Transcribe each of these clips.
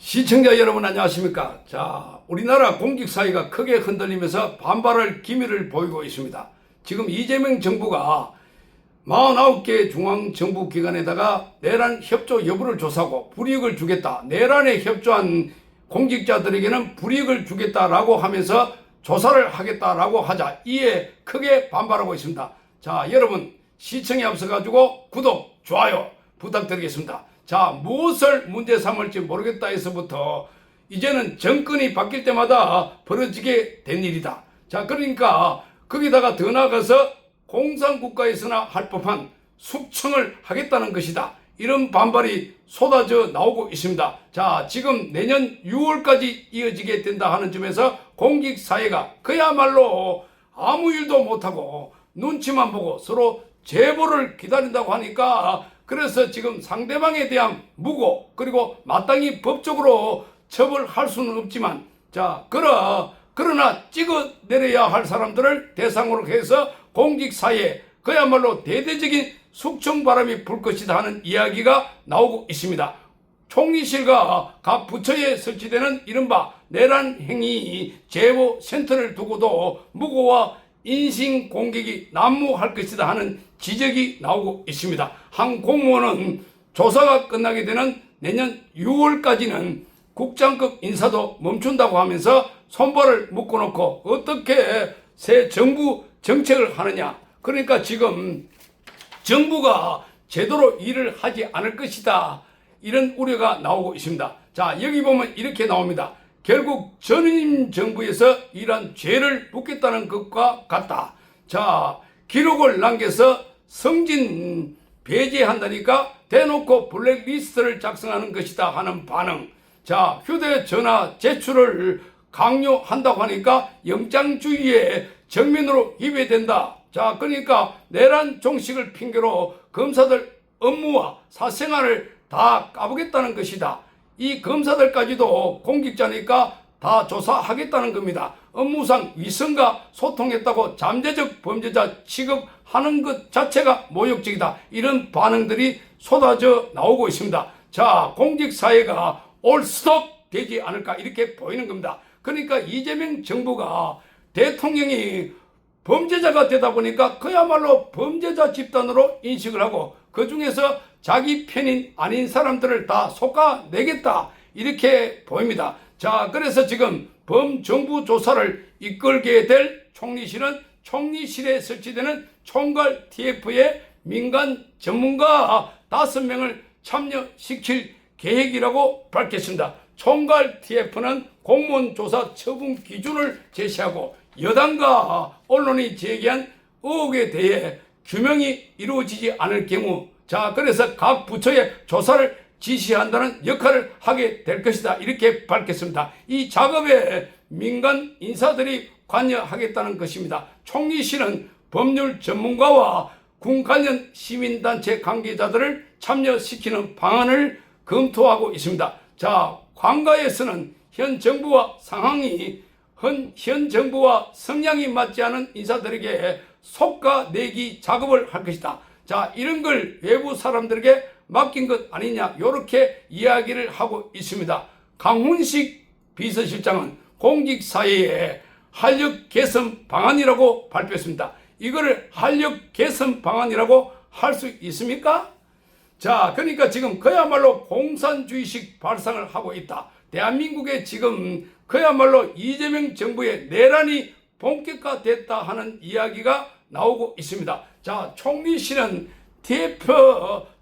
시청자 여러분 안녕하십니까? 자, 우리나라 공직 사회가 크게 흔들리면서 반발할 기미를 보이고 있습니다. 지금 이재명 정부가 49개 중앙 정부 기관에다가 내란 협조 여부를 조사하고 불이익을 주겠다. 내란에 협조한 공직자들에게는 불이익을 주겠다라고 하면서 조사를 하겠다라고 하자 이에 크게 반발하고 있습니다. 자, 여러분 시청에 앞서 가지고 구독, 좋아요 부탁드리겠습니다. 자, 무엇을 문제 삼을지 모르겠다 해서부터 이제는 정권이 바뀔 때마다 벌어지게 된 일이다. 자, 그러니까 거기다가 더 나아가서 공산국가에서나 할 법한 숙청을 하겠다는 것이다. 이런 반발이 쏟아져 나오고 있습니다. 자, 지금 내년 6월까지 이어지게 된다 하는 점에서 공직사회가 그야말로 아무 일도 못하고 눈치만 보고 서로 제보를 기다린다고 하니까 그래서 지금 상대방에 대한 무고 그리고 마땅히 법적으로 처벌할 수는 없지만 자 그러 그러나 찍어 내려야 할 사람들을 대상으로 해서 공직사회 그야말로 대대적인 숙청 바람이 불 것이다 하는 이야기가 나오고 있습니다. 총리실과 각 부처에 설치되는 이른바 내란 행위 제보 센터를 두고도 무고와 인신 공격이 난무할 것이다 하는 지적이 나오고 있습니다. 한 공무원은 조사가 끝나게 되는 내년 6월까지는 국장급 인사도 멈춘다고 하면서 손발을 묶어놓고 어떻게 새 정부 정책을 하느냐. 그러니까 지금 정부가 제대로 일을 하지 않을 것이다. 이런 우려가 나오고 있습니다. 자, 여기 보면 이렇게 나옵니다. 결국 전임 정부에서 이런 죄를 묻겠다는 것과 같다. 자, 기록을 남겨서 성진 배제한다니까 대놓고 블랙리스트를 작성하는 것이다 하는 반응. 자, 휴대전화 제출을 강요한다고 하니까 영장주의에 정면으로 입회된다. 자, 그러니까 내란 종식을 핑계로 검사들 업무와 사생활을 다 까보겠다는 것이다. 이 검사들까지도 공직자니까 다 조사하겠다는 겁니다. 업무상 위선과 소통했다고 잠재적 범죄자 취급하는 것 자체가 모욕적이다. 이런 반응들이 쏟아져 나오고 있습니다. 자, 공직사회가 올 스톱 되지 않을까 이렇게 보이는 겁니다. 그러니까 이재명 정부가 대통령이 범죄자가 되다 보니까 그야말로 범죄자 집단으로 인식을 하고 그 중에서 자기 편인 아닌 사람들을 다 솎아내겠다 이렇게 보입니다. 자, 그래서 지금 범정부 조사를 이끌게 될 총리실은 총리실에 설치되는 총괄 TF의 민간 전문가 다섯 명을 참여시킬 계획이라고 밝혔습니다. 총괄 TF는 공무원 조사 처분 기준을 제시하고 여당과 언론이 제기한 의혹에 대해 규명이 이루어지지 않을 경우 자 그래서 각 부처에 조사를 지시한다는 역할을 하게 될 것이다 이렇게 밝혔습니다. 이 작업에 민간 인사들이 관여하겠다는 것입니다. 총리실은 법률 전문가와 군 관련 시민단체 관계자들을 참여시키는 방안을 검토하고 있습니다. 자, 관가에서는 현 정부와 상황이 현, 현 정부와 성향이 맞지 않은 인사들에게 속가 내기 작업을 할 것이다. 자, 이런 걸 외부 사람들에게 맡긴 것 아니냐, 이렇게 이야기를 하고 있습니다. 강훈식 비서실장은 공직 사회에 활력 개선 방안이라고 발표했습니다. 이거를 활력 개선 방안이라고 할 수 있습니까? 자, 그러니까 지금 그야말로 공산주의식 발상을 하고 있다. 대한민국에 지금 그야말로 이재명 정부의 내란이 본격화됐다 하는 이야기가 나오고 있습니다. 자, 총리실은 TF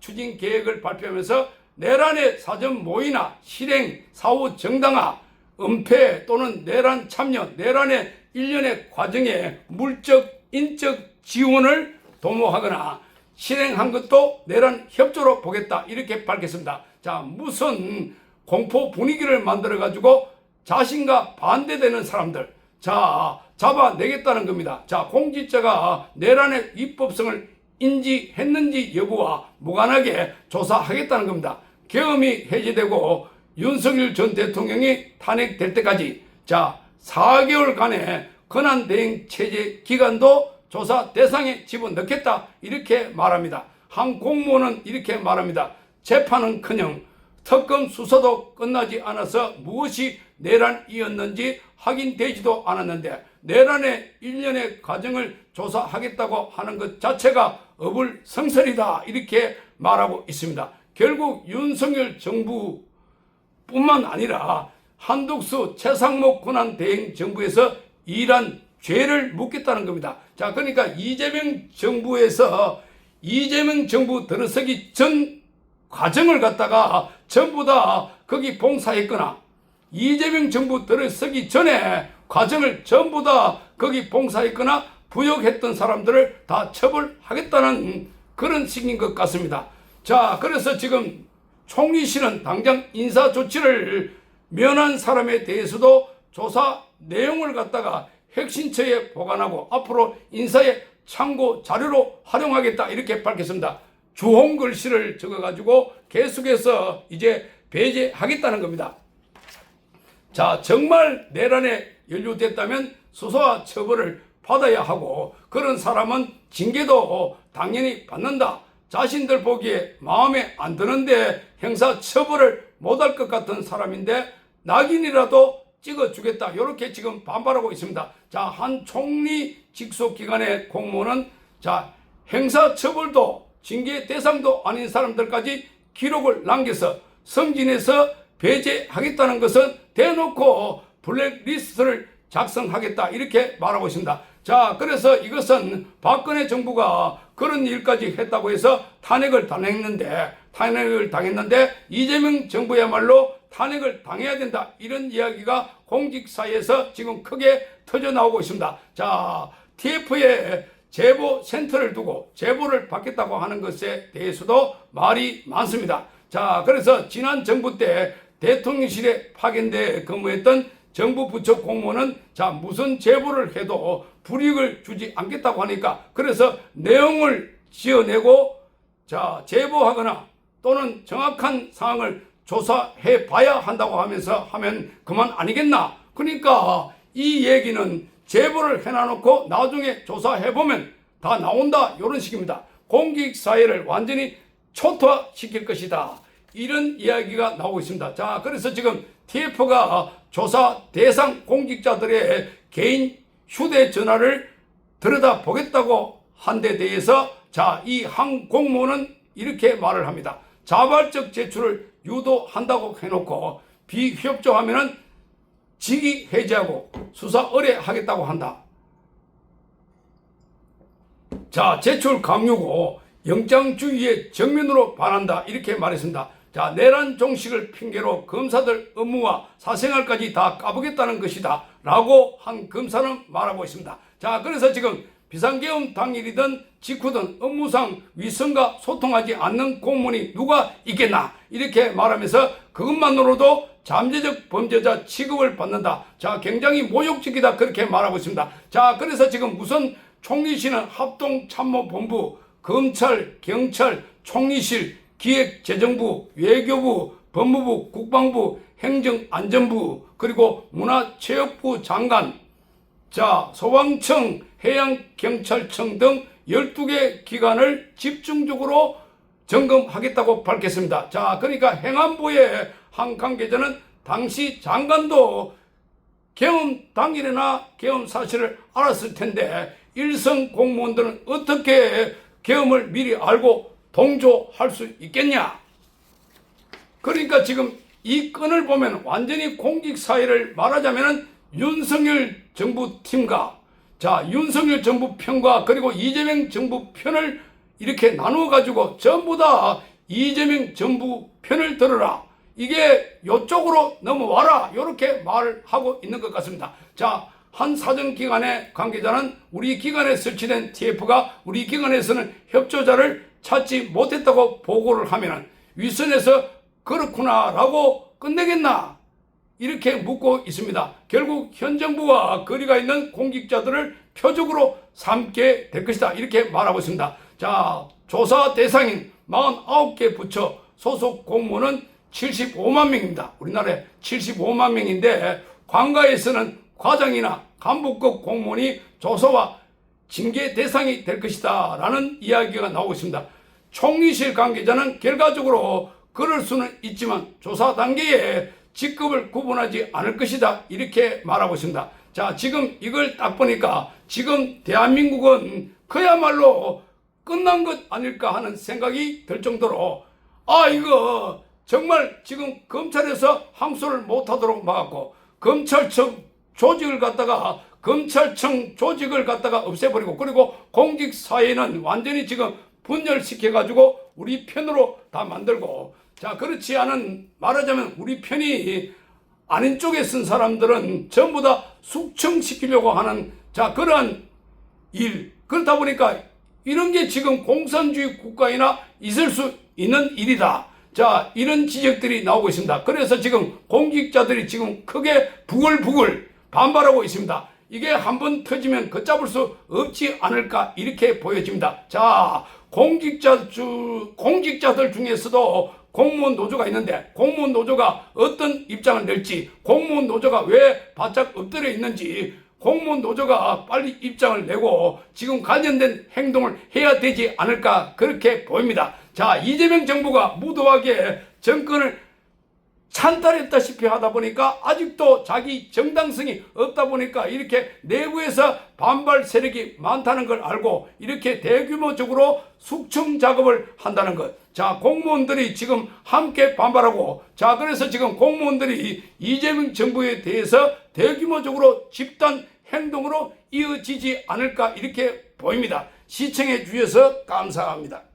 추진 계획을 발표하면서 내란의 사전 모의나 실행, 사후 정당화, 은폐 또는 내란 참여, 내란의 일련의 과정에 물적, 인적 지원을 도모하거나 실행한 것도 내란 협조로 보겠다 이렇게 밝혔습니다. 자 무슨 공포 분위기를 만들어 가지고 자신과 반대되는 사람들 자 잡아내겠다는 겁니다. 자 공직자가 내란의 입법성을 인지했는지 여부와 무관하게 조사하겠다는 겁니다. 계엄이 해제되고 윤석열 전 대통령이 탄핵될 때까지 자 4개월간의 권한대행 체제 기간도 조사 대상에 집어넣겠다 이렇게 말합니다. 한 공무원은 이렇게 말합니다. 재판은커녕 특검 수사도 끝나지 않아서 무엇이 내란이었는지 확인되지도 않았는데 내란의 일련의 과정을 조사하겠다고 하는 것 자체가 어불성설이다 이렇게 말하고 있습니다. 결국 윤석열 정부 뿐만 아니라 한독수 최상목 권한 대행 정부에서 일한 죄를 묻겠다는 겁니다. 자, 그러니까 이재명 정부에서 이재명 정부 들어서기 전 과정을 갖다가 전부 다 거기 봉사했거나 이재명 정부 들어서기 전에 과정을 전부 다 거기 봉사했거나 부역했던 사람들을 다 처벌하겠다는 그런 식인 것 같습니다. 자, 그래서 지금 총리실은 당장 인사 조치를 면한 사람에 대해서도 조사 내용을 갖다가 핵심처에 보관하고 앞으로 인사의 참고 자료로 활용하겠다 이렇게 밝혔습니다. 주홍 글씨를 적어가지고 계속해서 이제 배제하겠다는 겁니다. 자, 정말 내란에 연루됐다면 수사와 처벌을 받아야 하고 그런 사람은 징계도 당연히 받는다. 자신들 보기에 마음에 안 드는데 형사 처벌을 못할 것 같은 사람인데 낙인이라도 찍어주겠다. 이렇게 지금 반발하고 있습니다. 자, 한 총리 직속 기관의 공무원은 자, 행사 처벌도 징계 대상도 아닌 사람들까지 기록을 남겨서 성진에서 배제하겠다는 것은 대놓고 블랙리스트를 작성하겠다 이렇게 말하고 있습니다. 자, 그래서 이것은 박근혜 정부가 그런 일까지 했다고 해서 탄핵을 당했는데 탄핵을 당했는데 이재명 정부야말로 탄핵을 당해야 된다 이런 이야기가 공직사회에서 지금 크게 터져 나오고 있습니다. 자, TF에 제보 센터를 두고 제보를 받겠다고 하는 것에 대해서도 말이 많습니다. 자, 그래서 지난 정부 때 대통령실에 파견돼 근무했던 정부 부처 공무원은 자 무슨 제보를 해도 불이익을 주지 않겠다고 하니까 그래서 내용을 지어내고 자 제보하거나 또는 정확한 사항을 조사해 봐야 한다고 하면서 하면 그만 아니겠나? 그러니까 이 얘기는 제보를 해놔놓고 나중에 조사해 보면 다 나온다 이런 식입니다. 공직 사회를 완전히 초토화시킬 것이다. 이런 이야기가 나오고 있습니다. 자, 그래서 지금 TF가 조사 대상 공직자들의 개인 휴대전화를 들여다보겠다고 한 데 대해서 자, 이 한 공무원은 이렇게 말을 합니다. 자발적 제출을 유도한다고 해놓고 비협조하면은 직위 해제하고 수사 의뢰하겠다고 한다. 자, 제출 강요고 영장주의의 정면으로 반한다. 이렇게 말했습니다. 자, 내란 종식을 핑계로 검사들 업무와 사생활까지 다 까보겠다는 것이다. 라고 한 검사는 말하고 있습니다. 자, 그래서 지금 비상계엄 당일이든 직후든 업무상 위선과 소통하지 않는 공무원이 누가 있겠나? 이렇게 말하면서 그것만으로도 잠재적 범죄자 취급을 받는다. 자, 굉장히 모욕적이다. 그렇게 말하고 있습니다. 자, 그래서 지금 우선 총리실은 합동참모본부, 검찰, 경찰, 총리실, 기획재정부, 외교부, 법무부, 국방부, 행정안전부, 그리고 문화체육부 장관, 자, 소방청, 해양경찰청 등 12개 기관을 집중적으로 점검하겠다고 밝혔습니다. 자, 그러니까 행안부의 한 관계자는 당시 장관도 계엄 당일이나 계엄 사실을 알았을 텐데 일선 공무원들은 어떻게 계엄을 미리 알고 동조할 수 있겠냐? 그러니까 지금 이 건을 보면 완전히 공직 사회를 말하자면은 윤석열 정부 팀과 자 윤석열 정부 편과 그리고 이재명 정부 편을 이렇게 나누어 가지고 전부 다 이재명 정부 편을 들어라. 이게 요쪽으로 넘어와라. 이렇게 말을 하고 있는 것 같습니다. 자, 한 사정 기관의 관계자는 우리 기관에 설치된 TF가 우리 기관에서는 협조자를 찾지 못했다고 보고를 하면은 윗선에서 그렇구나 라고 끝내겠나? 이렇게 묻고 있습니다. 결국 현 정부와 거리가 있는 공직자들을 표적으로 삼게 될 것이다. 이렇게 말하고 있습니다. 자, 조사 대상인 49개 부처 소속 공무원은 75만 명입니다. 우리나라에 75만 명인데 관가에서는 과장이나 간부급 공무원이 조사와 징계 대상이 될 것이다 라는 이야기가 나오고 있습니다. 총리실 관계자는 결과적으로 그럴 수는 있지만 조사 단계에 직급을 구분하지 않을 것이다. 이렇게 말하고 있습니다. 자, 지금 이걸 딱 보니까 지금 대한민국은 그야말로 끝난 것 아닐까 하는 생각이 들 정도로 아, 이거 정말 지금 검찰에서 항소를 못하도록 막았고 검찰청 조직을 갖다가 검찰청 조직을 갖다가 없애버리고 그리고 공직사회는 완전히 지금 분열시켜가지고 우리 편으로 다 만들고 자 그렇지 않은 말하자면 우리 편이 아닌 쪽에 쓴 사람들은 전부 다 숙청시키려고 하는 자 그러한 일 그렇다 보니까 이런 게 지금 공산주의 국가이나 있을 수 있는 일이다. 자 이런 지적들이 나오고 있습니다. 그래서 지금 공직자들이 지금 크게 부글부글 반발하고 있습니다. 이게 한 번 터지면 걷잡을 수 없지 않을까 이렇게 보여집니다. 자 공직자 주 공직자들 중에서도 공무원 노조가 있는데 공무원 노조가 어떤 입장을 낼지 공무원 노조가 왜 바짝 엎드려 있는지 공무원 노조가 빨리 입장을 내고 지금 관련된 행동을 해야 되지 않을까 그렇게 보입니다. 자 이재명 정부가 무도하게 정권을 찬탈했다시피 하다 보니까 아직도 자기 정당성이 없다 보니까 이렇게 내부에서 반발 세력이 많다는 걸 알고 이렇게 대규모적으로 숙청 작업을 한다는 것. 자, 공무원들이 지금 함께 반발하고 자, 그래서 지금 공무원들이 이재명 정부에 대해서 대규모적으로 집단 행동으로 이어지지 않을까 이렇게 보입니다. 시청해 주셔서 감사합니다.